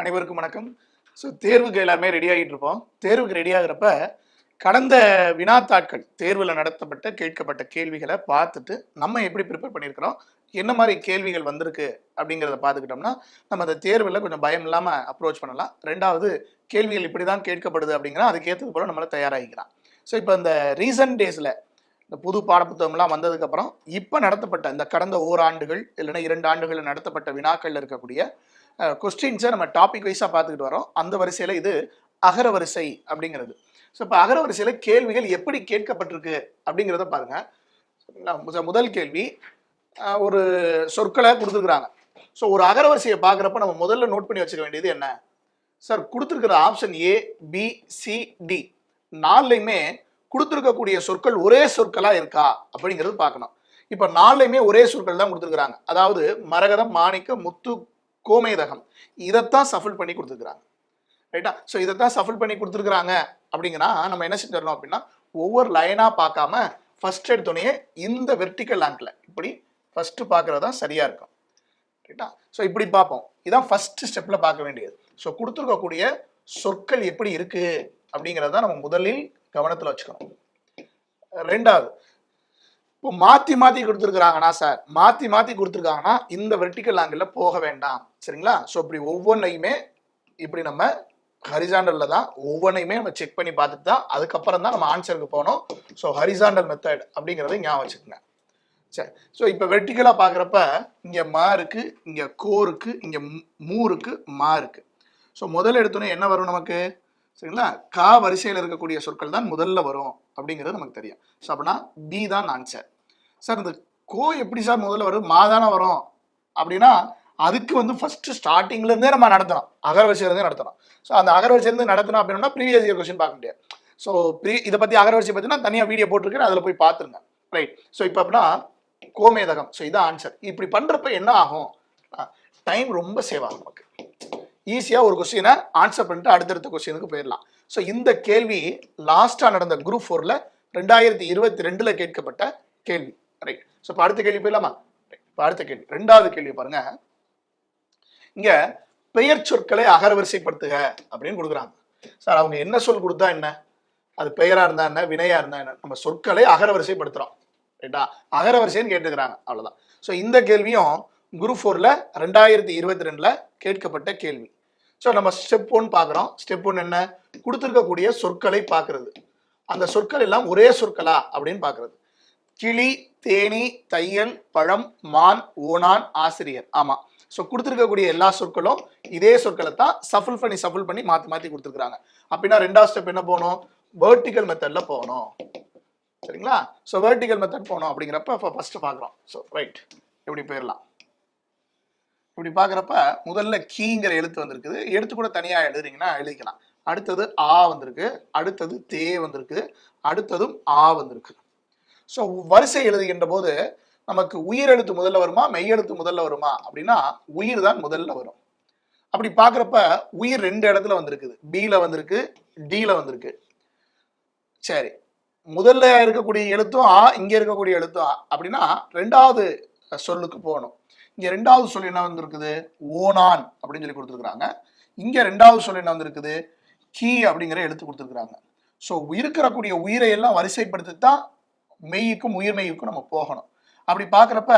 அனைவருக்கும் வணக்கம். ஸோ தேர்வுக்கு எல்லாருமே ரெடி ஆகிட்டு இருப்போம் தேர்வுக்கு ரெடி ஆகுறப்ப கடந்த வினாத்தாட்கள் தேர்வில் நடத்தப்பட்ட கேட்கப்பட்ட கேள்விகளை பார்த்துட்டு நம்ம எப்படி ப்ரிப்பேர் பண்ணியிருக்கிறோம் என்ன மாதிரி கேள்விகள் வந்திருக்கு அப்படிங்கிறத பார்த்துக்கிட்டோம்னா நம்ம அந்த தேர்வில் கொஞ்சம் பயம் இல்லாமல் அப்ரோச் பண்ணலாம். ரெண்டாவது கேள்விகள் இப்படி தான் கேட்கப்படுது அப்படிங்கிறா அதுக்கேற்றது போல நம்மளை தயாராகிக்கலாம் ஸோ இப்போ இந்த ரீசன்ட் டேஸில் இந்த புது பாடப்புத்தகம்லாம் வந்ததுக்கப்புறம் இப்போ நடத்தப்பட்ட இந்த கடந்த ஓராண்டுகள் இல்லைன்னா இரண்டு ஆண்டுகளில் நடத்தப்பட்ட வினாக்களில் இருக்கக்கூடிய கொஸ்டின்ஸை நம்ம டாபிக் வைஸாக பார்த்துக்கிட்டு வரோம். அந்த வரிசையில் இது அகர வரிசை அப்படிங்கிறது. ஸோ இப்போ அகர வரிசையில் கேள்விகள் எப்படி கேட்கப்பட்டிருக்கு அப்படிங்கிறத பாருங்கள் சரிங்களா? முதல் கேள்வி ஒரு சொற்களை கொடுத்துருக்குறாங்க. ஸோ ஒரு அகரவரிசையை பார்க்குறப்ப நம்ம முதல்ல நோட் பண்ணி வச்சுக்க வேண்டியது என்ன? சார் கொடுத்துருக்கிற option A B C D நாலுலையுமே கொடுத்துருக்கக்கூடிய சொற்கள் ஒரே சொற்களாக இருக்கா அப்படிங்கிறது பார்க்கணும். இப்போ நாலுலையுமே ஒரே சொற்கள் தான் கொடுத்துருக்குறாங்க. அதாவது மரகதம் மாணிக்கம் முத்து கோமேதகம். இதைத்தான் சஃபில் பண்ணி கொடுத்துருக்குறாங்க. ரைட்டா ஸோ இதைத்தான் சஃபில் பண்ணி கொடுத்துருக்குறாங்க அப்படிங்கன்னா நம்ம என்ன செஞ்சிடணும் அப்படின்னா ஒவ்வொரு லைனாக பார்க்காம ஃபர்ஸ்ட் எடுத்தோடனே இந்த வெர்டிக்கல் ஆங்கிள் இப்படி ஃபர்ஸ்ட் பார்க்குறது தான் சரியாக இருக்கும். ரைட்டா ஸோ இப்படி பார்ப்போம். இதான் ஃபர்ஸ்ட் ஸ்டெப்பில் பார்க்க வேண்டியது. ஸோ கொடுத்துருக்கக்கூடிய சொற்கள் எப்படி இருக்கு அப்படிங்கிறத நம்ம முதலில் கவனத்தில் வச்சுக்கணும். ரெண்டாவது இப்போ மாற்றி மாற்றி கொடுத்துருக்குறாங்கன்னா சார் மாற்றி மாற்றி கொடுத்துருக்காங்கன்னா இந்த வெர்டிக்கல் ஆங்கிளில் போக வேண்டாம். சரிங்களா? ஸோ இப்படி ஒவ்வொன்றையுமே இப்படி நம்ம ஹரிசாண்டலில் தான் ஒவ்வொன்றையுமே நம்ம செக் பண்ணி பார்த்துட்டு தான் அதுக்கப்புறம் தான் நம்ம ஆன்சருக்கு போகணும். ஸோ ஹரிசாண்டல் மெத்தட் அப்படிங்கிறத ஞாபகம் வச்சுக்கோங்க. சரி. ஸோ இப்போ வெர்டிக்கலாக பார்க்குறப்ப இங்கே மா இருக்கு இங்கே கோருக்கு இங்கே மூ இருக்கு மா இருக்கு. ஸோ முதல்ல எடுத்தோன்னே என்ன வரும் நமக்கு? சரிங்களா? கா வரிசையில் இருக்கக்கூடிய சொற்கள் தான் முதல்ல வரும் அப்படிங்கிறது நமக்கு தெரியும். ஸோ அப்படின்னா பி தான் ஆன்சர் சார் இந்த கோ எப்படி சார் முதல்ல வரும் மா தானே வரும். அப்படின்னா அதுக்கு வந்து ஃபர்ஸ்ட் ஸ்டார்டிங்லேருந்தே நம்ம நடத்தணும். அகரவரிசையிலேருந்தே நடத்தணும். ஸோ அந்த அகரவரிசையிலேருந்து நடத்தணும் அப்படின்னா ப்ரீவியஸ் இயர் கொஸ்டின் பார்க்க முடியாது. ஸோ ப்ரீ இதை பற்றி அகரவரிசை பற்றினா தனியாக வீடியோ போட்டிருக்கேன். அதில் போய் பார்த்துருங்க. ரைட் ஸோ இப்போ அப்படின்னா கோமேதகம். ஸோ இதான் ஆன்சர் இப்படி பண்ணுறப்ப என்ன ஆகும்? டைம் ரொம்ப சேவ் ஆகும் நமக்கு. ஈஸியாக ஒரு கொஸ்டினை ஆன்சர் பண்ணிட்டு அடுத்தடுத்த கொஸ்டினுக்கு போயிடலாம். ஸோ இந்த கேள்வி லாஸ்ட்டாக நடந்த குரூப் ஃபோரில் ரெண்டாயிரத்தி இருபத்தி ரெண்டில் கேட்கப்பட்ட கேள்வி. ரைட் ஸோ இப்போ அடுத்த கேள்வி போயிடலாமா? ரைட் இப்போ அடுத்த கேள்வி. ரெண்டாவது கேள்வி பாருங்க. இங்கே பெயர் சொற்களை அகரவரிசைப்படுத்துக அப்படின்னு கொடுக்குறாங்க. சார் அவங்க என்ன சொல் கொடுத்தா என்ன? அது பெயராக இருந்தா என்ன? வினையாக இருந்தா என்ன? நம்ம சொற்களை அகரவரிசைப்படுத்துகிறோம் ரைட்டா அகரவரிசைன்னு கேட்டுக்கிறாங்க. அவ்வளோதான் ஸோ இந்த கேள்வியும் குரூப் ஃபோரில் ரெண்டாயிரத்தி இருபத்தி ரெண்டில் கேட்கப்பட்ட கேள்வி. ஸோ நம்ம ஸ்டெப் ஒன் பார்க்குறோம். ஸ்டெப் ஒன் என்ன? கொடுத்துருக்கக்கூடிய சொற்களை பார்க்கறது. அந்த சொற்கள் எல்லாம் ஒரே சொற்களா? அப்படின்னு பார்க்கறது. கிளி தேனி தையல் பழம் மான் ஓனான் ஆசிரியர். ஆமாம் ஸோ கொடுத்துருக்கக்கூடிய எல்லா சொற்களும் இதே சொற்களை தான் சஃபில் பண்ணி சஃபில் பண்ணி மாற்றி மாற்றி கொடுத்துருக்குறாங்க. அப்படின்னா ரெண்டாவது ஸ்டெப் என்ன போகணும்? வேர்டிக்கல் மெத்தடில் போகணும். சரிங்களா? ஸோ வேர்டிக்கல் மெத்தட் போகணும் அப்படிங்கிறப்ப ஃபஸ்ட்டு பார்க்குறோம். ஸோ ரைட் இப்படி போயிடலாம்? இப்படி பார்க்குறப்ப முதல்ல கீங்கிற எழுத்து வந்திருக்குது. எழுத்து கூட தனியாக எழுதுறீங்கன்னா எழுதிக்கலாம். அடுத்தது ஆ வந்திருக்கு. அடுத்தது தே வந்திருக்கு. அடுத்ததும் ஆ வந்திருக்கு. ஸோ வரிசை எழுதுகின்ற போது நமக்கு உயிர் எழுத்து முதல்ல வருமா? மெய் எழுத்து முதல்ல வருமா? அப்படின்னா உயிர் தான் முதல்ல வரும். அப்படி பார்க்குறப்ப உயிர் ரெண்டு இடத்துல வந்திருக்குது. பில வந்திருக்கு டியில் வந்திருக்கு. சரி. முதல்ல இருக்கக்கூடிய எழுத்தும் ஆ இங்க இருக்கக்கூடிய எழுத்தும் ஆ. அப்படின்னா ரெண்டாவது சொல்லுக்கு போகணும். இங்க ரெண்டாவது சொல் என்ன வந்திருக்குது? ஓனான் அப்படின்னு சொல்லி கொடுத்துருக்குறாங்க. இங்க ரெண்டாவது சொல் என்ன வந்திருக்குது? கீ அப்படிங்கிற எழுத்து கொடுத்துருக்குறாங்க. ஸோ இருக்கக்கூடிய உயிரை எல்லாம் வரிசைப்படுத்தி தான் மெய்யுக்கும் உயிர் மெய்யுக்கும் நம்ம போகணும். அப்படி பார்க்குறப்ப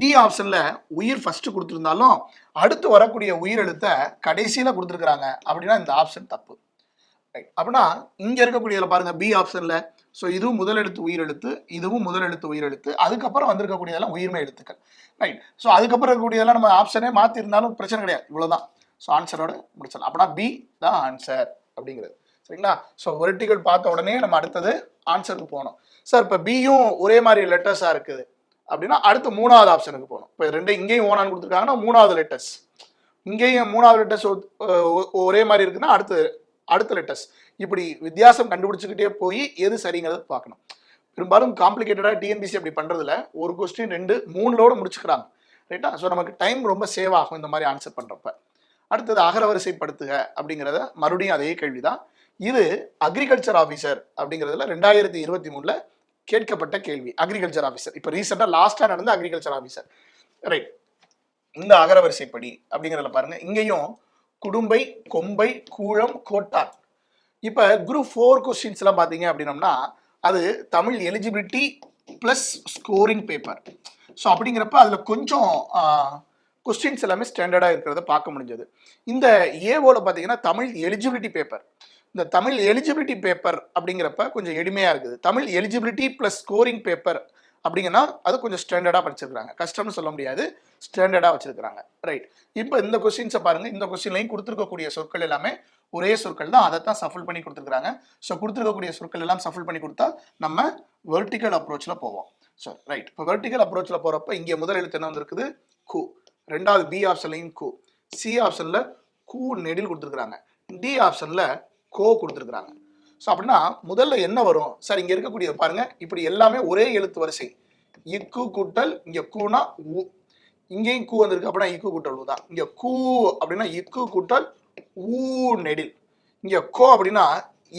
டி ஆப்ஷன்ல உயிர் ஃபர்ஸ்ட் கொடுத்துருந்தாலும் அடுத்து வரக்கூடிய உயிர் எழுத்தை கடைசியில கொடுத்துருக்குறாங்க. அப்படின்னா இந்த ஆப்ஷன் தப்பு. ரைட் அப்படின்னா இங்க இருக்கக்கூடியதுல பாருங்க பி ஆப்ஷன்ல ஸோ இதுவும் முதலெழுத்து உயிரெழுத்து இதுவும் முதலெழுத்து உயிரெழுத்து அதுக்கப்புறம் வந்திருக்கக்கூடியதெல்லாம் உயிர்மை எழுத்துக்கள். ரைட் ஸோ அதுக்கப்புறம் இருக்கக்கூடியதெல்லாம் நம்ம ஆப்ஷனே மாற்றிருந்தாலும் பிரச்சனை கிடையாது. இவ்வளோதான் ஸோ ஆன்சரோட முடிச்சிடலாம். அப்படின்னா பி தான் ஆன்சர் அப்படிங்கிறது. சரிங்களா? ஸோ வெர்டிகல் பார்த்த உடனே நம்ம அடுத்தது ஆன்சருக்கு போகணும். சார் இப்போ பியும் ஒரே மாதிரி லெட்டர்ஸாக இருக்குது. அப்படின்னா அடுத்து மூணாவது ஆப்ஷனுக்கு போகணும். இப்போ ரெண்டு இங்கேயும் ஓனான்னு கொடுத்துருக்காங்கன்னா மூணாவது லெட்டர்ஸ் இங்கேயும் மூணாவது லெட்டர்ஸ் ஒரே மாதிரி இருக்குன்னா அடுத்து அடுத்த லெட்டர்ஸ் இப்படி வித்தியாசம் கண்டுபிடிச்சிக்கிட்டே போய் எது சரிங்கிறத பார்க்கணும். பெரும்பாலும் காம்ப்ளிகேட்டடாக டிஎன்பிசி அப்படி பண்ணுறதுல ஒரு கொஸ்டின் ரெண்டு மூணுலோடு முடிச்சுக்கிறாங்க. ரைட்டா ஸோ நமக்கு டைம் ரொம்ப சேவ் ஆகும் இந்த மாதிரி ஆன்சர் பண்ணுறப்ப அடுத்தது அகரவரிசைப்படுத்துக அப்படிங்கிறத மறுபடியும் அதே கேள்விதான். இது அக்ரிகல்ச்சர் ஆஃபீஸர் அப்படிங்கிறதுல ரெண்டாயிரத்தி இருபத்தி மூணில் கேட்கப்பட்ட கேள்வி. அக்ரிகல்ச்சர் ஆஃபீஸர் இப்போ ரீசெண்டாக லாஸ்ட்டாக நடந்த அக்ரிகல்ச்சர் ஆஃபீஸர் ரைட் இந்த அகரவரிசைப்படி அப்படிங்கிறதுல பாருங்கள் இங்கேயும் குடும்பை கொம்பை கூழம் கோட்டான் இப்போ குரூப் ஃபோர் கொஸ்டின்ஸ்லாம் பார்த்தீங்க அப்படின்னம்னா அது Tamil eligibility plus scoring paper so அப்படிங்கிறப்ப அதில் கொஞ்சம் கொஸ்டின்ஸ் எல்லாமே ஸ்டாண்டர்டாக இருக்கிறத பார்க்க முடிஞ்சது. இந்த ஏவோவில் பார்த்தீங்கன்னா தமிழ் எலிஜிபிலிட்டி பேப்பர் இந்த தமிழ் எலிஜிபிலிட்டி பேப்பர் அப்படிங்கிறப்ப கொஞ்சம் எளிமையாக இருக்குது. Tamil eligibility plus scoring paper அப்படிங்கன்னா அது கொஞ்சம் ஸ்டாண்டர்டாக படிச்சிருக்காங்க கஷ்டம்னு சொல்ல முடியாது. ஸ்டாண்டர்டாக வச்சிருக்கிறாங்க. ரைட் இப்போ இந்த கொஸ்டின்ஸை பாருங்கள் இந்த கொஸ்டின்லையும் கொடுத்துருக்கக்கூடிய சொற்கள் எல்லாமே ஒரே சொற்கள் தான் அதை தான் சஃபல் பண்ணி கொடுத்துருக்காங்க ஸோ கொடுத்துருக்கக்கூடிய சொற்கள் எல்லாம் சஃபல் பண்ணி கொடுத்தா நம்ம வெர்டிக்கல் அப்ரோச்சில் போவோம். ஸோ ரைட் இப்போ வெர்டிக்கல் அப்ரோச்சில் போகிறப்ப இங்கே முதல் எழுத்து என்ன வந்திருக்குது? கு. ரெண்டாவது பி ஆப்ஷன்லையும் கு. சி ஆப்ஷனில் கூ நெடில் கொடுத்துருக்குறாங்க. டி ஆப்ஷனில் கோ கொடுத்துருக்குறாங்க. ஸோ அப்படின்னா முதல்ல என்ன வரும்? சார் இங்கே இருக்கக்கூடிய பாருங்க. இப்படி எல்லாமே ஒரே எழுத்து வரிசை. இக்கு கூட்டல் இங்கே கூனா உ. இங்கேயும் கூ வந்திருக்கு அப்படின்னா இக்கு கூட்டல் ஊ தான். இங்கே கூ அப்படின்னா இக்கு கூட்டல் ஊ நெடில். இங்கே கோ அப்படின்னா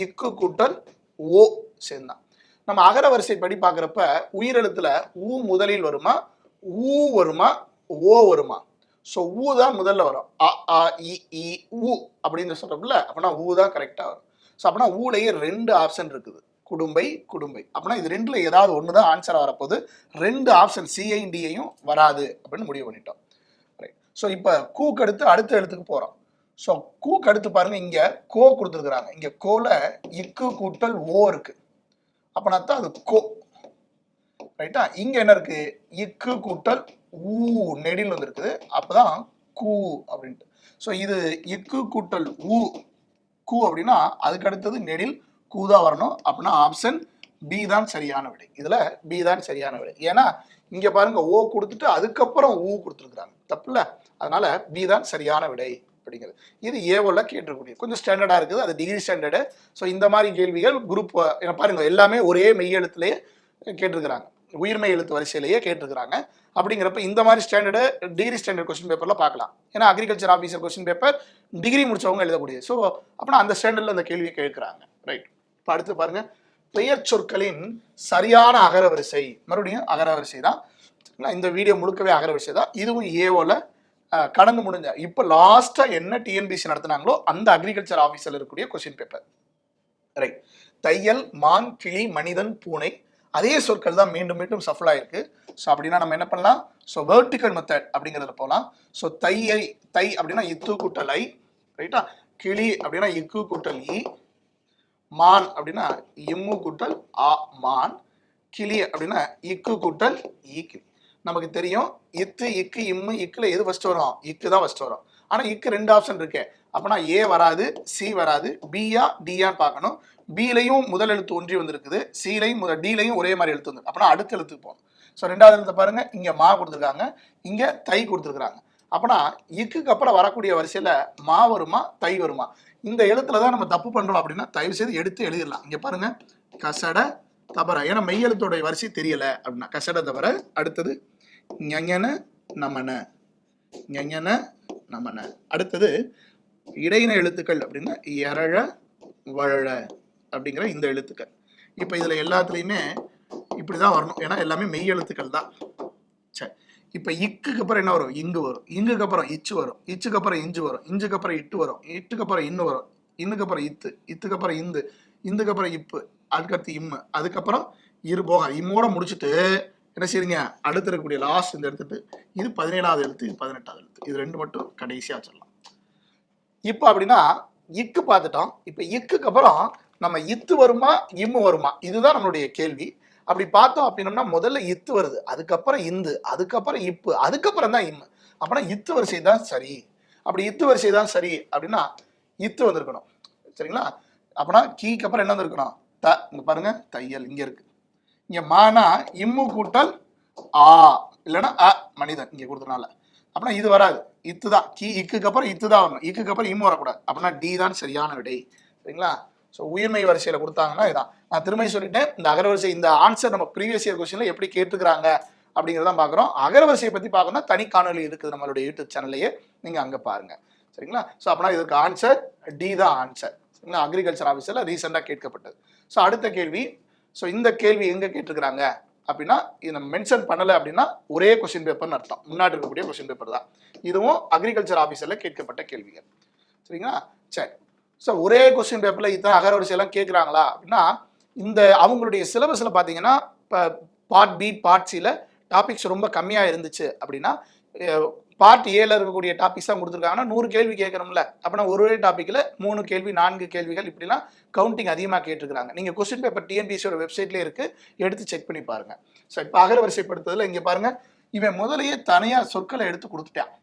இக்கு கூட்டல் ஓ சேர்ந்தான். நம்ம அகர வரிசை படி பார்க்குறப்ப உயிரெழுத்தில் ஊ முதலில் வருமா ஊ வருமா ஓ வருமா. ஸோ ஊ தான் முதல்ல வரும். அ ஆ இ இ ஊ அப்படின்னு சொல்கிறோம்ல அப்படின்னா ஊ தான் கரெக்டாக வரும். ஸோ அப்படின்னா ஊலேயே ரெண்டு ஆப்ஷன் இருக்குது. குடும்பை குடும்பை. அப்படின்னா இது ரெண்டில் ஏதாவது ஒன்று தான் ஆன்சராக வரப்போகுது. ரெண்டு ஆப்ஷன் சிஐ வராது அப்படின்னு முடிவு பண்ணிட்டோம். ரைட் ஸோ இப்போ கூக்கு அடுத்து அடுத்த எழுத்துக்கு போகிறோம் ஸோ கூக்கு அடுத்து பாருங்க இங்கே கோ கொடுத்துருக்குறாங்க. இங்கே கோல இக்கு கூட்டல் ஓ இருக்கு. அப்படின்னா தான் அது கோ ரைட்டா இங்க என்ன இருக்கு? இக்கு கூட்டல் ஊ நெடில் வந்திருக்குது. அப்பதான் கூ அப்படின்ட்டு. ஸோ இது இக்கு கூட்டல் ஊ கூ அப்படின்னா அதுக்கு அடுத்தது நெடில் கூ தான் வரணும். அப்படின்னா ஆப்ஷன் பி தான் சரியான விடை. இதுல பி தான் சரியான விடை. ஏன்னா இங்க பாருங்க ஓ கொடுத்துட்டு அதுக்கப்புறம் ஊ கொடுத்துருக்குறாங்க. தப்புல அதனால பி தான் சரியான விடை. அப்படிங்கிறது. இது ஏவோல கேட்டிருக்கக்கூடிய கொஞ்சம் ஸ்டாண்டர்டா இருக்குது அது டிகிரி ஸ்டாண்டர்டு ஸோ இந்த மாதிரி கேள்விகள் குரூப் பாருங்க எல்லாமே ஒரே மெய்யெழுத்துலேயே கேட்டிருக்கிறாங்க. உயிர்மை எழுத்து வரிசையிலேயே கேட்டிருக்கிறாங்க. அப்படிங்கிறப்ப இந்த மாதிரி ஸ்டாண்டர்டு டிகிரி ஸ்டாண்டர்ட் கொஸ்டின் பேப்பரில் பார்க்கலாம். ஏன்னா agriculture officer question paper degree முடிச்சவங்க எழுதக்கூடியது. ஸோ அப்படின்னா அந்த ஸ்டாண்டர்டில் அந்த கேள்வியை கேட்குறாங்க. ரைட் இப்போ அடுத்து பாருங்க. பெயர் சொற்களின் சரியான அகரவரிசை. மறுபடியும் அகரவரிசை தான். இந்த வீடியோ முழுக்கவே அகரவரிசை தான். இதுவும் ஏவோல கடந்து முடிஞ்ச இப்போ லாஸ்ட்டாக என்ன டிஎன்பிசி நடத்தினாங்களோ அந்த அக்ரிகல்ச்சர் ஆஃபீஸில் இருக்கக்கூடிய கொஸ்டின் பேப்பர் ரைட் தையல் மான் கிளி மனிதன் பூனை அதே சொற்கள் தான் மீண்டும் மீண்டும் சஃபல் ஆயிருக்கு. ஸோ அப்படின்னா நம்ம என்ன பண்ணலாம்? ஸோ வேர்டிக்கல் மெத்தட் அப்படிங்கிறதுல போகலாம் ஸோ தையை தை அப்படின்னா இத்து கூட்டல் ஐ. ரைட்டா கிளி அப்படின்னா இக்கு கூட்டல் இ. மான் அப்படின்னா இம்மு கூட்டல் ஆ மான். கிளி அப்படின்னா இக்கு கூட்டல் ஈ கிளி. நமக்கு தெரியும். இத்து இக்கு இம்மு இக்குல எது ஃபஸ்ட் வரும்? இக்கு தான் ஃபஸ்ட் வரும். ஆனா இக்கு ரெண்டு ஆப்ஷன் இருக்கு. அப்பனா ஏ வராது சி வராது பியா டியான்னு பார்க்கணும். பிலையும் முதல் எழுத்து ஒன்றி வந்திருக்குது. சிலையும் முதல் டிலையும் ஒரே மாதிரி எழுத்து வந்து அப்பனா அடுத்த எழுத்துக்கு போகணும். ஸோ ரெண்டாவது எழுத்து பாருங்க. இங்க மா கொடுத்துருக்காங்க. இங்க தை கொடுத்துருக்காங்க அப்போனா இக்குக்கு அப்புறம் வரக்கூடிய வரிசையில மா வருமா தை வருமா? இந்த எழுத்துல தான் நம்ம தப்பு பண்றோம் அப்படின்னா தயவு செய்து எடுத்து எழுதிடலாம். இங்க பாருங்க. கசட தபர ஏன்னா மெய்யெழுத்தோட வரிசை தெரியல அப்படின்னா கசட தபர அடுத்தது ஞஞன நமன. ஞஞன நமன. அடுத்தது இடையின எழுத்துக்கள் அப்படின்னா எரழ வழ அப்படிங்கிற இந்த எழுத்துக்கள். இப்போ இதில் எல்லாத்துலேயுமே இப்படி தான் வரணும். ஏன்னா எல்லாமே மெய் எழுத்துக்கள் தான். சரி இப்போ இக்குக்கு அப்புறம் என்ன வரும்? இங்கு வரும். இங்குக்கு அப்புறம் இச்சு வரும். இச்சுக்கு அப்புறம் இஞ்சு வரும். இஞ்சுக்கு அப்புறம் இட்டு வரும். இட்டுக்கு அப்புறம் இன்னு வரும். இன்னுக்கு அப்புறம் இத்து. இத்துக்கு அப்புறம் இந்து. இந்துக்கு அப்புறம் இப்பு. அதுக்கடுத்து இம்மு. அதுக்கப்புறம் இரு போக. இம்மோட முடிச்சுட்டு என்ன செய்யுங்க அடுத்து இருக்கக்கூடிய லாஸ்ட் இந்த எடுத்துட்டு இது பதினேழாவது எழுத்து இது பதினெட்டாவது எழுத்து. இது ரெண்டு மட்டும் கடைசியாக சொல்லலாம் இப்போ அப்படின்னா இக்கு பார்த்துட்டோம். இப்போ இக்குக்கு அப்புறம் நம்ம இத்து வருமா இம்மு வருமா? இதுதான் நம்மளுடைய கேள்வி. அப்படி பார்த்தோம் அப்படின்னம்னா முதல்ல இத்து வருது. அதுக்கப்புறம் இந்து அதுக்கப்புறம் இப்பு அதுக்கப்புறம் தான் இம்மு. அப்படின்னா இத்து வரிசை தான் சரி. அப்படி இத்து வரிசை தான் சரி அப்படின்னா இத்து வந்திருக்கணும். சரிங்களா? அப்படின்னா கீக்கு அப்புறம் என்ன வந்திருக்கணும்? த இங்கே பாருங்க தையல் இங்கே இருக்குது இங்க மானா இம்மு கூட்டல் ஆ. இல்லைன்னா அ மனிதன் இங்க கொடுத்தனால. அப்படின்னா இது வராது. இத்து தான் கி இக்குக்கு அப்புறம் இத்து தான் வரணும். இக்குக்கு அப்புறம் இம்மு வரக்கூடாது. அப்படின்னா டி தான் சரியான விடை. சரிங்களா? ஸோ உயிர்மை வரிசையில் கொடுத்தாங்கன்னா இதான். நான் திரும்ப சொல்லிட்டேன். இந்த அகரவரிசை இந்த ஆன்சர் நம்ம ப்ரீவியஸ் இயர் கொஸ்டினில் எப்படி கேட்டுக்கிறாங்க அப்படிங்கிறத பார்க்குறோம். அகரவரிசையை பற்றி பார்க்கணும்னா தனி காணொலி இருக்குது நம்மளுடைய யூடியூப் சேனல்லையே. நீங்கள் அங்கே பாருங்கள் சரிங்களா? ஸோ அப்படின்னா இதுக்கு ஆன்சர் டி தான் ஆன்சர் சரிங்களா? அக்ரிகல்ச்சர் ஆஃபீஸில் ரீசெண்டாக கேட்கப்பட்டது. ஸோ அடுத்த கேள்வி. ஸோ இந்த கேள்வி எங்கே கேட்டிருக்கிறாங்க? அப்படின்னா இதை நம்ம மென்ஷன் பண்ணலை அப்படின்னா ஒரே கொஸ்டின் பேப்பர்னு அர்த்தம். முன்னாடி இருக்கக்கூடிய கொஸ்டின் பேப்பர் தான். இதுவும் அக்ரிகல்ச்சர் ஆஃபீஸரில் கேட்கப்பட்ட கேள்விகள். சரிங்களா? சரி. ஸோ ஒரே கொஸ்டின் பேப்பரில் இத்தனை அகரவரிசையெல்லாம் கேட்குறாங்களா? அப்படின்னா இந்த அவங்களுடைய சிலபஸில் பார்த்தீங்கன்னா இப்போ பார்ட் பி பார்ட் சியில் டாபிக்ஸ் ரொம்ப கம்மியாக இருந்துச்சு அப்படின்னா பார்ட் ஏல இருக்கக்கூடிய டாபிக்ஸ் தான் கொடுத்துருக்காங்கன்னா நூறு கேள்வி கேட்கணும்ல அப்படின்னா ஒரு ஒரே டாப்பிக்கில் மூணு கேள்வி நான்கு கேள்விகள் இப்படிலாம் கவுண்டிங் அதிகமாக கேட்டிருக்காங்க நீங்கள் கொஸ்டின் பேப்பர் டிஎன்பிசியோட வெப்சைட்லேயே இருக்குது எடுத்து செக் பண்ணி பாருங்கள் ஸோ இப்போ அகர அகரவரிசைப்படுத்துறதுல இங்கே பாருங்க. இவன் முதலையே தனியாக சொற்களை எடுத்து கொடுத்துட்டான்.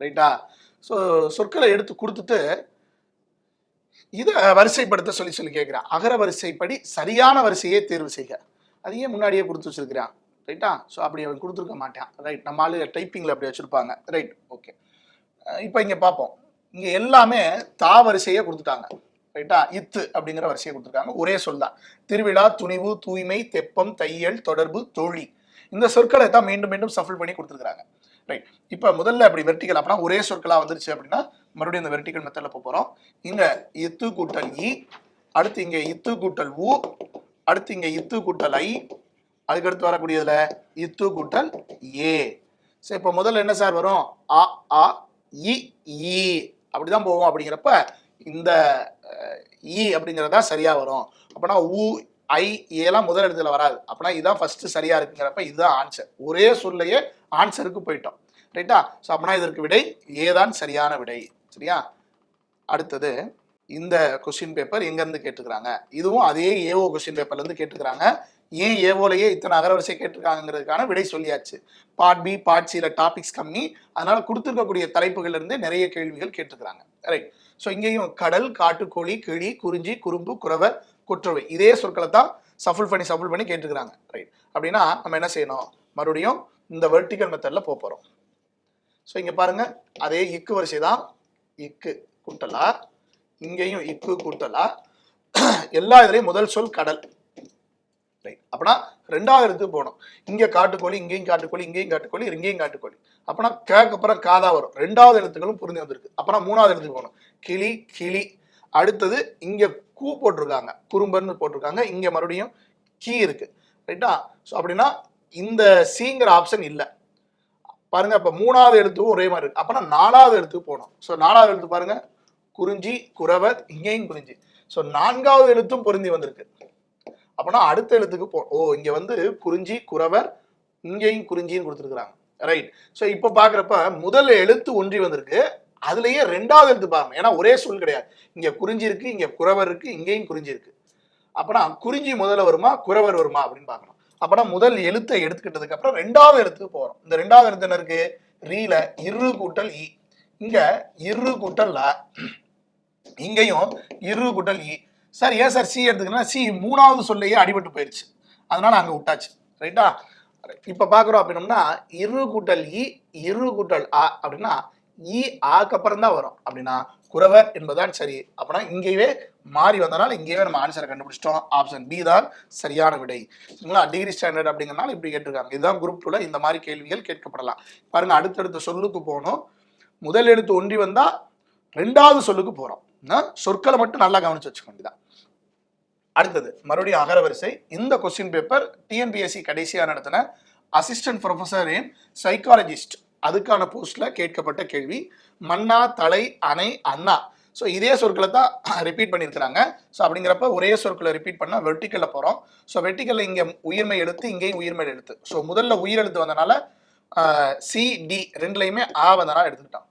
ரைட்டா ஸோ சொற்களை எடுத்து கொடுத்துட்டு இதை வரிசைப்படுத்த சொல்லி சொல்லி கேட்குறான். அகர வரிசைப்படி சரியான வரிசையை தேர்வு செய்க. அதையே முன்னாடியே கொடுத்து வச்சிருக்கிறான். ரைட்டா ஸோ அப்படி அவன் கொடுத்துருக்க மாட்டான். ரைட் நம்ம ஆளு டைப்பிங்கில் அப்படி வச்சுருப்பாங்க. ரைட் ஓகே இப்போ இங்கே பார்ப்போம் இங்கே எல்லாமே தா வரிசையே கொடுத்துட்டாங்க. ரைட்டா இத்து அப்படிங்கிற வரிசையை கொடுத்துருக்காங்க. ஒரே சொல் தான். திருவிழா துணிவு தூய்மை தெப்பம் தையல் தொடர்பு தொழி இந்த சொற்களை தான் மீண்டும் மீண்டும் சஃபல் பண்ணி கொடுத்துருக்காங்க ரைட் இப்போ முதல்ல அப்படி வெர்டிக்கல் அப்படின்னா ஒரே சொற்களாக வந்துருச்சு அப்படின்னா மறுபடியும் இந்த வெர்டிக்கல் மெத்தடில் போக போகிறோம் இங்கே இத்து கூட்டல் இ அடுத்து இங்கே இத்து கூட்டல் உ அடுத்து இங்கே இத்து கூட்டல் ஐ அதுக்கடுத்து வரக்கூடியதுல இத்து கூட்டல் ஏ. சரி இப்போ முதல்ல என்ன சார் வரும்? அ ஆ இ ஈ. அப்படிதான் போவோம் அப்படிங்கிறப்ப இந்த இ அப்படிங்கிறதா சரியா வரும். அப்பனா உ ஐ ஏலாம் முதல் இடத்துல வராது. அப்படின்னா இதுதான் ஃபர்ஸ்ட் சரியா இருக்குங்கிறப்ப இதுதான் ஆன்சர் ஒரே சொல்லையே ஆன்சருக்கு போயிட்டோம். ரைட்டா ஸோ அப்படின்னா இதற்கு விடை ஏதான் சரியான விடை. சரியா? அடுத்தது இந்த கொஸ்டின் பேப்பர் எங்கேருந்து கேட்டுக்கிறாங்க? இதுவும் அதே ஏஓ கொஸ்டின் பேப்பர்லேருந்து கேட்டுக்கிறாங்க. ஏன் ஏவோலையே இத்தனை அகரவரிசை கேட்டிருக்காங்கிறதுக்கான விடை சொல்லியாச்சு. பார்ட் பி பார்ட் சில டாபிக்ஸ் கம்மி. அதனால கொடுத்துருக்கக்கூடிய தலைப்புகள்ல இருந்து நிறைய கேள்விகள் கேட்டுக்கிறாங்க ரைட் ஸோ இங்கேயும் கடல் காட்டுக்கோழி கிளி குறிஞ்சி குறும்பு குறவர் குற்றவை இதே சொற்களை தான் சஃபுல் பண்ணி சஃபுல் பண்ணி கேட்டுக்கிறாங்க ரைட் அப்படின்னா நம்ம என்ன செய்யணும்? மறுபடியும் இந்த வெர்டிக்கல் மெத்தடில் போக போகிறோம் ஸோ இங்கே பாருங்க. அதே இக்கு வரிசை தான். இக்கு கூட்டலா. இங்கேயும் இக்கு கூட்டலா. எல்லா இதுலேயும் முதல் சொல் கடல். ரைட் அப்பனா ரெண்டாவது போனோம் இங்கே காட்டுக்கோழி இங்கேயும் காட்டுக்கோழி இங்கேயும் காட்டுக்கோழி இங்கேயும் காட்டுக்கோழி. அப்பனா கேக்கு அப்புறம் காதா வரும். ரெண்டாவது எழுத்துக்களும் புரிஞ்சு வந்திருக்கு. அப்புறம் மூணாவது எழுத்துக்கு போகணும். கிளி கிளி. அடுத்தது இங்க கூ போட்டிருக்காங்க. குறும்பர்னு போட்டிருக்காங்க. இங்க மறுபடியும் கீ இருக்கு. ரைட்டா ஸோ அப்படின்னா இந்த சிங்கிற ஆப்ஷன் இல்லை. பாருங்க அப்போ மூணாவது எழுத்துக்கும் ஒரே மாதிரி இருக்கு. அப்பனா நாலாவது எழுத்துக்கு போகணும். ஸோ நாலாவது எழுத்து பாருங்க. குறிஞ்சி குறவர் இங்கேயும் குறிஞ்சி. ஸோ நான்காவது எழுத்தும் பொருந்தி வந்திருக்கு. அப்பனா அடுத்த எழுத்துக்கு போ ஓ இங்க வந்து குறிஞ்சி குறவர் இங்கேயும் குறிஞ்சின்னு கொடுத்துருக்குறாங்க. ரைட் ஸோ இப்போ பார்க்குறப்ப முதல் எழுத்து ஒன்றி வந்திருக்கு. அதுலயே ரெண்டாவது எழுத்து பாருங்க. ஏன்னா ஒரே சொல் கிடையாது. இங்க குறிஞ்சி இருக்கு இங்க குறவர் இருக்கு இங்கேயும் குறிஞ்சி இருக்கு. அப்பனா குறிஞ்சி முதல்ல வருமா குறவர் வருமா அப்படின்னு பார்க்கணும் அப்பனா முதல் எழுத்தை எடுத்துக்கிட்டதுக்கு அப்புறம் ரெண்டாவது எழுத்துக்கு போறோம். இந்த ரெண்டாவது எழுத்து என்ன இருக்கு? ரீல இரு கூட்டல் இ. இங்க இரு கூட்டல் ல இங்கேயும் இரு கூட்டல் இ. சார் ஏன் சார் சி எடுத்துக்கணும் சி மூணாவது சொல்லையே அடிபட்டு போயிடுச்சு அதனால அங்கே விட்டாச்சு. ரைட்டா? இப்போ பார்க்குறோம் அப்படின்னம்னா இரு கூட்டல் இ இரு கூட்டல் ஆ அப்படின்னா இ ஆக்கு அப்புறம் தான் வரும். அப்படின்னா குறவர் என்பதுதான் சரி. அப்படின்னா இங்கேயே மாறி வந்தனால இங்கேயே நம்ம ஆன்சரை கண்டுபிடிச்சிட்டோம். ஆப்ஷன் பி தான் சரியான விடை. சரிங்களா? டிகிரி ஸ்டாண்டர்ட் அப்படிங்கிறனால இப்படி கேட்டிருக்காங்க. இதுதான் குரூப் டூல இந்த மாதிரி கேள்விகள் கேட்கப்படலாம். பாருங்க அடுத்தடுத்த சொல்லுக்கு போகணும். முதல் எழுத்து ஒன்றி வந்தால் ரெண்டாவது சொல்லுக்கு போகிறோம் சொற்களை மட்டும் நல்லா கவனிச்சு வச்சுக்க வேண்டியதான் அடுத்தது மறுபடியும் அகரவரிசை இந்த கொஸ்டின் பேப்பர் டிஎன்பிஎஸ்சி கடைசியாக நடத்தின அசிஸ்டன்ட் ப்ரொஃபஸர் இன் சைக்காலஜிஸ்ட் அதுக்கான போஸ்ட்ல கேட்கப்பட்ட கேள்வி மன்னா தலை அணை அண்ணா. ஸோ இதே சொற்களை தான் ரிப்பீட் பண்ணியிருக்கிறாங்க. ஸோ அப்படிங்கிறப்ப ஒரே சொற்களை ரிப்பீட் பண்ணால் வெர்டிக்கலில் போகிறோம் ஸோ வெர்டிக்கலில் இங்கே உயிர்மை எழுத்து இங்கேயும் உயிர்மை எழுத்து. ஸோ முதல்ல உயிர் எழுத்து வந்தனால சி டி ரெண்டுலையுமே ஆ வந்தனால எடுத்துக்கிட்டோம்.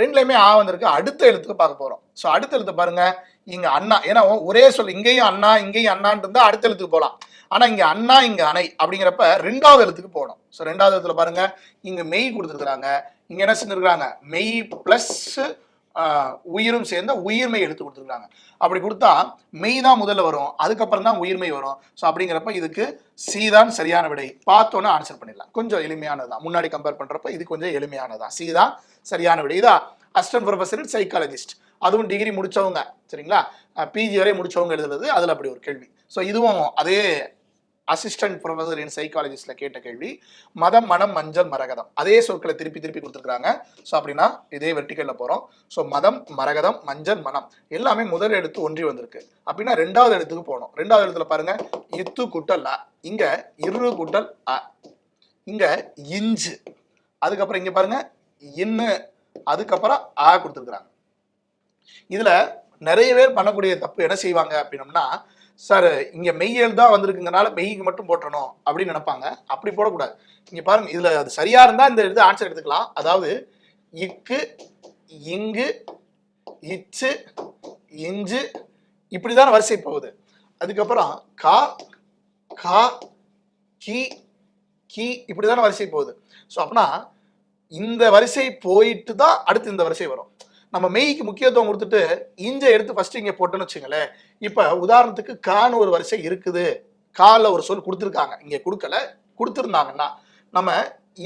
ரெண்டுலையுமே ஆ வந்திருக்கு. அடுத்த எழுத்துக்கு பார்க்க போகிறோம் ஸோ அடுத்த எழுத்து பாருங்க. இங்க அண்ணா ஏன்னா ஒரே சொல் இங்கேயும் அண்ணா இங்கேயும் அண்ணான் இருந்தா அடுத்த எழுத்துக்கு போகலாம் ஆனா இங்க அண்ணா இங்க அணை அப்படிங்கிறப்ப ரெண்டாவது எழுத்துக்கு போகணும். ஸோ ரெண்டாவது எழுத்துல பாருங்க இங்க மெய் கொடுத்துருக்குறாங்க. இங்க என்ன செஞ்சிருக்கிறாங்க மெய் பிளஸ் உயிரும் சேர்ந்த உயிர்மை எடுத்து கொடுத்துருக்காங்க அப்படி கொடுத்தா மெய் தான் முதல்ல வரும் அதுக்கப்புறம் தான் உயிர்மை வரும். ஸோ அப்படிங்கிறப்ப இதுக்கு சி தான் சரியான விடை. பார்த்தோன்னே ஆன்சர் பண்ணிடலாம். கொஞ்சம் எளிமையானது தான் முன்னாடி கம்பேர் பண்றப்ப இது கொஞ்சம் எளிமையானதான் சி தான் சரியான விடை. இதா அஸ்டன் ப்ரொஃபஸர் சைக்காலஜிஸ்ட் அதுவும் டிகிரி முடிச்சவங்க சரிங்களா? பிஜி வரை முடிச்சவங்க எழுதுறது அதுல அப்படி ஒரு கேள்வி. ஸோ இதுவும் அதே அசிஸ்டன்ட் ப்ரொஃபஸர் இன் சைக்காலஜிஸ்ட்ல கேட்ட கேள்வி. மதம் மனம் மஞ்சள் மரகதம். அதே சொற்களை திருப்பி திருப்பி கொடுத்துருக்காங்க ஸோ அப்படின்னா இதே வெர்டிக்கல்ல போறோம். ஸோ மதம் மரகதம் மஞ்சள் மனம். எல்லாமே முதல் எழுத்து ஒன்றி வந்திருக்கு. அப்படின்னா ரெண்டாவது எழுத்துக்கு போகணும். ரெண்டாவது எழுத்துல பாருங்க. இத்து குட்டல் அ. இங்க இரு குட்டல் அ. இங்க இஞ்சு. அதுக்கப்புறம் இங்க பாருங்க. இன்னு. அதுக்கப்புறம் ஆ கொடுத்துருக்குறாங்க. இதில் நிறைய பேர் பண்ணக்கூடிய தப்பு என்ன செய்வாங்க அப்படின்னம்னா சார் இங்கே மெய்யல் தான் வந்திருக்குங்கனால மெய்க்கு மட்டும் போட்டணும் அப்படின்னு நினைப்பாங்க. அப்படி போடக்கூடாது. இங்கே பாருங்க இதில் அது சரியாக இருந்தால் இந்த இது ஆன்சர் எடுத்துக்கலாம். அதாவது இக்கு இங்கு இச்சு இஞ்சு இப்படிதான் வரிசை போகுது. அதுக்கப்புறம் கா கா கி கி இப்படிதான வரிசை போகுது. ஸோ அப்படின்னா இந்த வரிசை போயிட்டு தான் அடுத்து இந்த வரிசை வரும். நம்ம மெய்க்கு முக்கியத்துவம் கொடுத்துட்டு இஞ்ச எடுத்து ஃபர்ஸ்ட் இங்கே போட்டோன்னு வச்சுங்களேன். இப்போ உதாரணத்துக்கு கான்னு ஒரு வரிசை இருக்குது. கால ஒரு சொல் கொடுத்துருக்காங்க. இங்க கொடுக்கல கொடுத்துருந்தாங்கன்னா நம்ம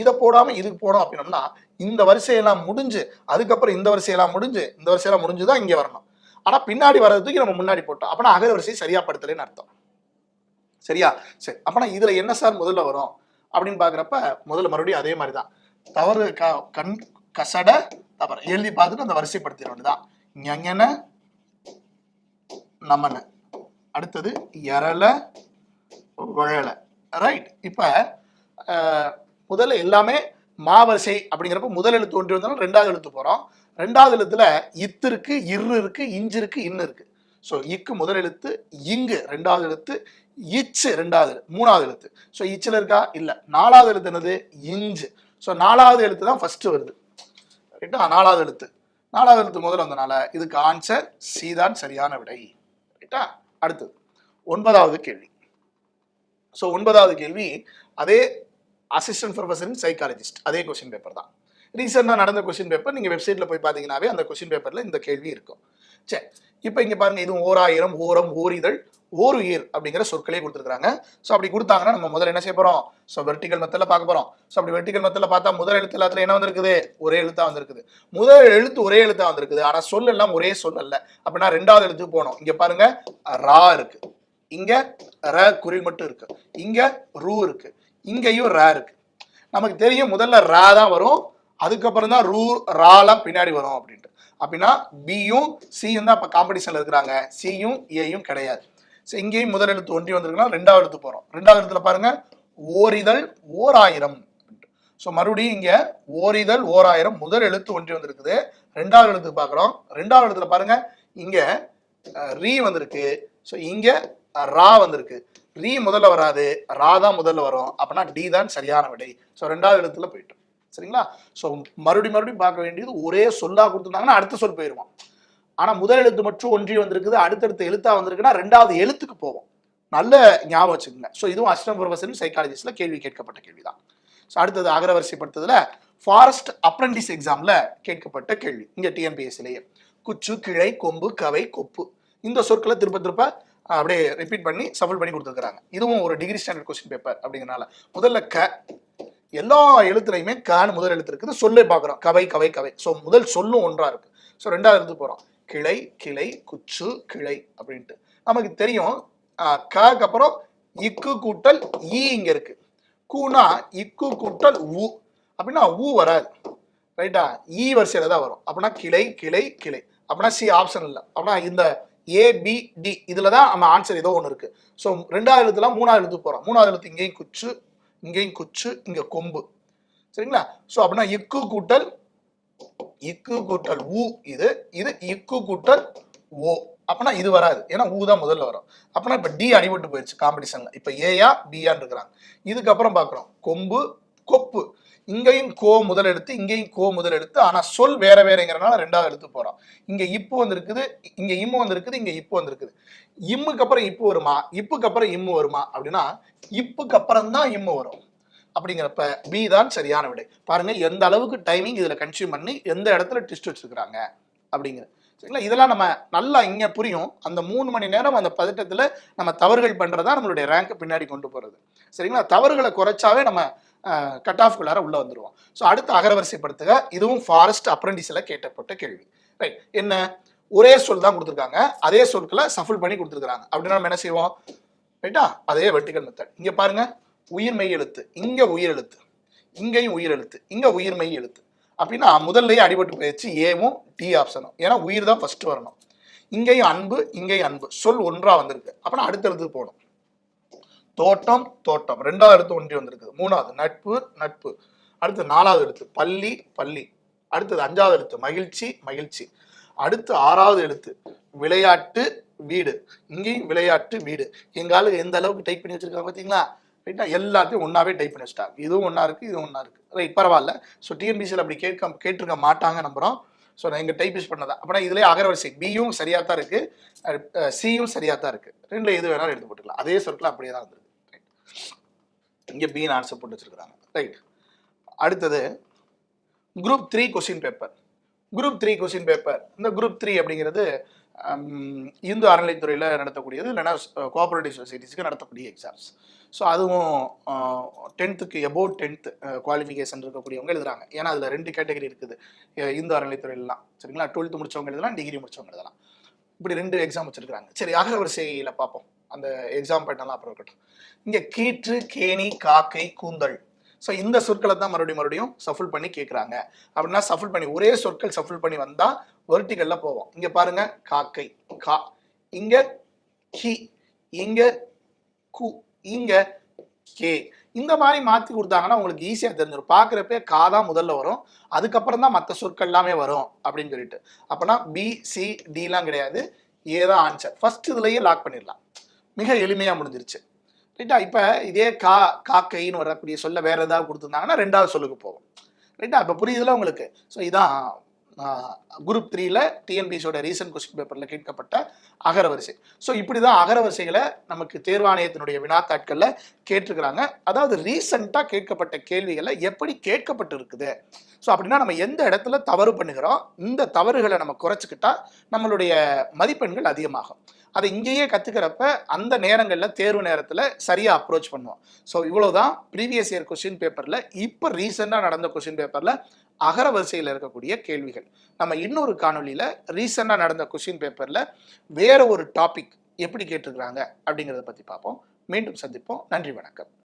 இதை போடாம இதுக்கு போனோம் அப்படின்னோம்னா இந்த வரிசையெல்லாம் முடிஞ்சு அதுக்கப்புறம் இந்த வரிசையெல்லாம் முடிஞ்சு இந்த வரிசையெல்லாம் முடிஞ்சு தான் இங்கே வரணும். ஆனா பின்னாடி வர்றதுக்கு நம்ம முன்னாடி போட்டோம். அப்போனா அகர வரிசை சரியா படுத்தலைன்னு அர்த்தம். சரியா? சரி. அப்பனா இதுல என்ன சார் முதல்ல வரும்? அப்படின்னு பாக்குறப்ப முதல்ல மறுபடியும் அதே மாதிரி தான் தவறு க கண் கசட தவறு எழுதி பார்த்துட்டு அந்த வரிசைப்படுத்திட வேண்டியதான் ஞங்கன நமன. அடுத்தது எரல வழல ரைட் இப்ப முதல்ல எல்லாமே மாவரிசை அப்படிங்கிறப்ப முதல் எழுத்து ஒன்று வந்தாலும் ரெண்டாவது எழுத்து போறோம். ரெண்டாவது எழுத்துல இத்து இருக்கு இரு இருக்கு இஞ்சு இருக்கு இன்னு இருக்கு. ஸோ இக்கு முதல் எழுத்து இங்கு ரெண்டாவது எழுத்து இச்சு ரெண்டாவது மூணாவது எழுத்து. ஸோ இச்சில் இருக்கா? இல்லை. நாலாவது எழுத்து என்னது? இஞ்சு. ஸோ நாலாவது எழுத்து தான் ஃபர்ஸ்ட் வருது. ரைட்டா நாலாவது எழுத்து. நாலாவது எழுத்து முதல்ல வந்தனால இதுக்கு ஆன்சர் சி தான் சரியான விடை. ரைட்டா? அடுத்தது. ஒன்பதாவது கேள்வி. ஸோ ஒன்பதாவது கேள்வி அதே அசிஸ்டன்ட் ப்ரொஃபஸர் இன் சைக்காலஜிஸ்ட் அதே கொஸ்டின் பேப்பர் தான். ரீசெண்டாக நடந்த கொஸ்டின் பேப்பர் நீங்கள் வெப்சைட்டில் போய் பார்த்தீங்கன்னாவே அந்த கொஸ்டின் பேப்பரில் இந்த கேள்வி இருக்கும். சரி இப்போ இங்கே பாருங்க இதுவும் ஓராயிரம் ஓரம் ஓரிதழ் ஓர் உயிர் அப்படிங்கிற சொற்களே கொடுத்துருக்காங்க ஸோ அப்படி கொடுத்தாங்கன்னா நம்ம முதல்ல என்ன செய்ய போகிறோம் ஸோ வெர்டிகல் மெத்தில் பார்க்க போகிறோம் ஸோ அப்படி வெர்டிகல் மெத்தில் பார்த்தா முதல் எழுத்து எல்லாத்துல என்ன வந்திருக்குது? ஒரே எழுத்தாக வந்திருக்குது. முதல் எழுத்து ஒரே எழுத்தாக வந்திருக்குது. ஆனால் சொல் எல்லாம் ஒரே சொல் அல்ல. அப்படின்னா ரெண்டாவது எழுத்துக்கு போகணும். இங்கே பாருங்க ரா இருக்கு. இங்க ர குறி மட்டும் இருக்கு. இங்க ரூ இருக்கு. இங்கேயும் ரா இருக்கு. நமக்கு தெரியும் முதல்ல ரா தான் வரும். அதுக்கப்புறம் தான் ரூ ராலாம் பின்னாடி வரும் அப்படின்ட்டு. அப்படின்னா பியும் சியும் தான் இப்போ காம்படிஷனில் இருக்கிறாங்க. சியும் ஏயும் கிடையாது. ஸோ இங்கேயும் முதல் எழுத்து ஒன்றி வந்திருக்குன்னா ரெண்டாவது எழுத்து போகிறோம் ரெண்டாவது எழுத்துல பாருங்க ஓரிதழ் ஓராயிரம். ஸோ மறுபடியும் இங்கே ஓரிதழ் ஓராயிரம் முதல் எழுத்து ஒன்றி வந்திருக்குது. ரெண்டாவது எழுத்து பார்க்குறோம். ரெண்டாவது எழுத்துல பாருங்க இங்கே ரீ வந்திருக்கு. ஸோ இங்கே ரா வந்திருக்கு. ரீ முதல்ல வராது. ரா தான் முதல்ல வரும். அப்படின்னா டி தான் சரியான விடை. ஸோ ரெண்டாவது எழுத்துல போயிட்டோம் சரிங்களா? ஸோ மறுபடியும் மறுபடியும் பார்க்க வேண்டியது ஒரே சொல்லா கொடுத்துருந்தாங்கன்னா அடுத்த சொல் போயிடுவான் ஆனால் முதல் எழுத்து மட்டும் ஒன்றி வந்திருக்குது அடுத்தடுத்த எழுத்தா வந்திருக்குன்னா ரெண்டாவது எழுத்துக்கு போவோம். நல்ல ஞாபகம் வச்சுக்கோங்க. ஸோ இதுவும் அஸ்டம் ப்ரொஃபஸர் சைக்காலஜிஸ்டில் கேள்வி கேட்கப்பட்ட கேள்விதான். ஸோ அடுத்தது அகரவரிசைப்படுத்துறதுல ஃபாரஸ்ட் அப்ரண்டிஸ் எக்ஸாம்ல கேட்கப்பட்ட கேள்வி. இங்க டிஎன்பிஎஸ்சிலேயே குச்சு கிளை கொம்பு கவை கொப்பு. இந்த சொற்களை திருப்ப திருப்ப அப்படியே ரிப்பீட் பண்ணி சஃபல் பண்ணி கொடுத்துருக்காங்க இதுவும் ஒரு டிகிரி ஸ்டாண்டர்ட் கொஸ்டின் பேப்பர் அப்படிங்கிறனால. முதல்ல க எல்லா எழுத்துலையுமே கான் முதல் எழுத்து இருக்குது. சொல்லே பார்க்குறோம் கவை கவை கவை. ஸோ முதல் சொல்லும் ஒன்றா இருக்கு. ஸோ ரெண்டாவது எழுத்து போகிறோம் கிளை கிளை குச்சு கிளை அப்படின்ட்டு. நமக்கு தெரியும் காக்கு கக்கு அப்புறம் இக்கு கூட்டல் ஈ இங்க இருக்கு. கூனா இக்கு கூட்டல் ஊ அப்படின்னா ஊ வராது. ரைட்டா ஈ வரிசையில தான் வரும். அப்படின்னா கிளை கிளை கிளை. அப்படின்னா சி ஆப்ஷன் இல்லை. அப்படின்னா இந்த ஏ பி டி இதுல தான் நம்ம ஆன்சர் ஏதோ ஒன்று இருக்கு. ஸோ ரெண்டாவது எழுத்துலாம் மூணாவது எழுத்து போகிறோம் மூணாவது எழுத்து இங்கேயும் குச்சு இங்கேயும் குச்சு இங்க கொம்பு. சரிங்களா? ஸோ அப்படின்னா இக்கு கூட்டல் இக்கு கூட்டல் ஊ இது இது இக்கு கூட்டல் ஓ. அப்பனா இது வராது. ஏன்னா ஊ தான் முதல்ல வரும். அப்பனா இப்ப டி அடிபட்டு போயிடுச்சு காம்படிஷன்ல இப்ப ஏயா பியான் இருக்கிறாங்க. இதுக்கப்புறம் பார்க்குறோம். கொம்பு கொப்பு. இங்கேயும் கோ முதல் எழுத்து இங்கேயும் கோ முதல் எழுத்து ஆனால் சொல் வேற வேறங்கிறனால ரெண்டாவது எழுத்து போகிறோம் இங்கே இப்பு வந்திருக்குது இங்கே இம்மு வந்திருக்குது இங்கே இப்பு வந்திருக்குது. இம்முக்கு அப்புறம் இப்பு வருமா? இப்புக்கு அப்புறம் இம்மு வருமா? அப்படின்னா இப்புக்கு அப்புறம் தான் இம்மு வரும். அப்படிங்கிறப்ப பி தான் சரியான விடை. பாருங்க எந்த அளவுக்கு டைமிங் இதில் கன்சியூம் பண்ணி எந்த இடத்துல டிஸ்ட் வச்சிருக்காங்க அப்படிங்கிற சரிங்களா? இதெல்லாம் நம்ம நல்லா இங்கே புரியும். அந்த மூணு மணி நேரம் அந்த பதட்டத்தில் நம்ம தவறுகள் பண்ணுறதா நம்மளுடைய ரேங்க் பின்னாடி கொண்டு போகிறது சரிங்களா? தவறுகளை குறைச்சாவே நம்ம கட் ஆஃப்குள்ளார உள்ள வந்துடுவோம் ஸோ அடுத்து அகரவரிசைப்படுத்துக. இதுவும் ஃபாரஸ்ட் அப்ரண்டிஸில் கேட்டப்பட்ட கேள்வி. ரைட் என்ன? ஒரே சொல் தான் கொடுத்துருக்காங்க. அதே சொற்களை சஃபுல் பண்ணி கொடுத்துருக்காங்க அப்படின்னா நம்ம என்ன செய்வோம்? ரைட்டா அதே வெர்டிகல் மெத்தட் இங்கே பாருங்க. உயிர் மெய் எழுத்து. இங்கே உயிர் எழுத்து. இங்கேயும் உயிர் எழுத்து. இங்கே உயிர் மெய் எழுத்து. அப்படின்னா முதல்லயே அடிபட்டு போயிடுச்சு. ஏவும் டி ஆப்ஷனும் ஏன்னா உயிர் தான் ஃபர்ஸ்ட் வரணும். இங்கேயும் அன்பு இங்கேயும் அன்பு. சொல் ஒன்றாக வந்திருக்கு. அப்படின்னா அடுத்தடுத்து போகணும். தோட்டம் தோட்டம். ரெண்டாவது எடுத்து ஒன்றி வந்திருக்குது. மூணாவது நட்பு நட்பு. அடுத்து நாலாவது எழுத்து பள்ளி பள்ளி. அடுத்தது அஞ்சாவது எழுத்து மகிழ்ச்சி மகிழ்ச்சி. அடுத்து ஆறாவது எழுத்து விளையாட்டு வீடு. இங்கேயும் விளையாட்டு வீடு. எங்க எந்த அளவுக்கு டைப் பண்ணி வச்சிருக்காங்க பார்த்தீங்களா ரைட்டா எல்லாத்தையும் ஒன்றாவே டைப் பண்ணி வச்சிட்டாங்க இதுவும் ஒன்றா இருக்குது இதுவும் ஒன்றா இருக்குது ரைட் பரவாயில்ல. ஸோ டிஎன்பிசியில் அப்படி கேட்க கேட்டிருக்க மாட்டாங்க நம்புகிறோம் ஸோ நான் இங்கே டைப்பிஸ் பண்ணதா? அப்படின்னா இதுலேயே அகரவரிசை. பியும் சரியாக தான் இருக்குது சியும் சரியாக தான் இருக்குது ரெண்டில் எது வேணாலும் எடுத்து போட்டுக்கலாம். அதே சொற்கள் அப்படியே தான் வந்துருக்கு. இங்கே பின்னு ஆன்சர் போட்டு வச்சுருக்குறாங்க. ரைட் அடுத்தது group three question paper group three question paper இந்த குரூப் த்ரீ அப்படிங்கிறது இந்து அறநிலைத்துறையில் நடத்தக்கூடியது இல்லைன்னா கோஆபரேட்டிவ் சொசைட்டிஸ்க்கு நடத்தக்கூடிய எக்ஸாம்ஸ் ஸோ அதுவும் டென்த்துக்கு எபோவ் டென்த்து குவாலிஃபிகேஷன் இருக்கக்கூடியவங்க எழுதுறாங்க. ஏன்னா அதில் ரெண்டு கேட்டகரி இருக்குது. இந்து அறநிலைத்துறையிலாம் சரிங்களா? டுவெல்த்து முடிச்சவங்க எழுதலாம் டிகிரி முடிச்சவங்க எழுதலாம். இப்படி ரெண்டு எக்ஸாம் வச்சிருக்காங்க சரி அகரவரிசையில் பார்ப்போம். அந்த எக்ஸாம் பண்ணலாம் அப்புறம் இருக்கட்டும். இங்கே கீற்று கேணி காக்கை கூந்தல். ஸோ இந்த சொற்களை தான் மறுபடியும் மறுபடியும் சஃபுல் பண்ணி கேட்குறாங்க அப்படின்னா சஃபுல் பண்ணி ஒரே சொற்கள் சஃபுல் பண்ணி வந்தால் வெர்டிகல்ல போவோம். இங்கே பாருங்க காக்கை கா. இங்க கி. இங்க கு. இங்க கே. இந்த மாதிரி மாற்றி கொடுத்தாங்கன்னா உங்களுக்கு ஈஸியாக தெரிஞ்சிடும் பார்க்குறப்பே கா தான் முதல்ல வரும். அதுக்கப்புறம் தான் மற்ற சொற்கள் எல்லாமே வரும் அப்படின்னு சொல்லிட்டு. அப்போனா பி சி டிலாம் கிடையாது. ஏ தான் ஆன்சர் ஃபர்ஸ்ட் இதுலயே லாக் பண்ணிடலாம். மிக எளிமையாக முடிஞ்சிருச்சு. ரைட்டா? இப்போ இதே கா காக்கைன்னு வரக்கூடிய சொல்ல வேற ஏதாவது கொடுத்துருந்தாங்கன்னா ரெண்டாவது சொல்லுக்கு போகும் ரைட்டா? இப்போ புரியுதுல உங்களுக்கு? ஸோ இதான் குரூப் த்ரீல டிஎன்பிசியோட ரீசன்ட் கொஸ்டின் பேப்பரில் கேட்கப்பட்ட அகரவரிசை. ஸோ இப்படி தான் அகரவரிசைகளை நமக்கு தேர்வாணையத்தினுடைய வினாத்தாட்களில் கேட்டிருக்கிறாங்க. அதாவது ரீசண்டாக கேட்கப்பட்ட கேள்விகளை எப்படி கேட்கப்பட்டு இருக்குது ஸோ அப்படின்னா நம்ம எந்த இடத்துல தவறு பண்ணுகிறோம்? இந்த தவறுகளை நம்ம குறைச்சிக்கிட்டா நம்மளுடைய மதிப்பெண்கள் அதிகமாகும். அதை இங்கேயே கற்றுக்கிறப்ப அந்த நேரங்களில் தேர்வு நேரத்தில் சரியாக அப்ரோச் பண்ணுவோம் ஸோ இவ்வளோதான் ப்ரீவியஸ் இயர் கொஸ்டின் பேப்பரில் இப்போ ரீசெண்டாக நடந்த கொஸ்டின் பேப்பரில் அகர வரிசையில் இருக்கக்கூடிய கேள்விகள். நம்ம இன்னொரு காணொளியில் ரீசெண்டாக நடந்த கொஸ்டின் பேப்பரில் வேற ஒரு டாபிக் எப்படி கேட்டிருக்கிறாங்க அப்படிங்கிறத பற்றி பார்ப்போம். மீண்டும் சந்திப்போம். நன்றி வணக்கம்.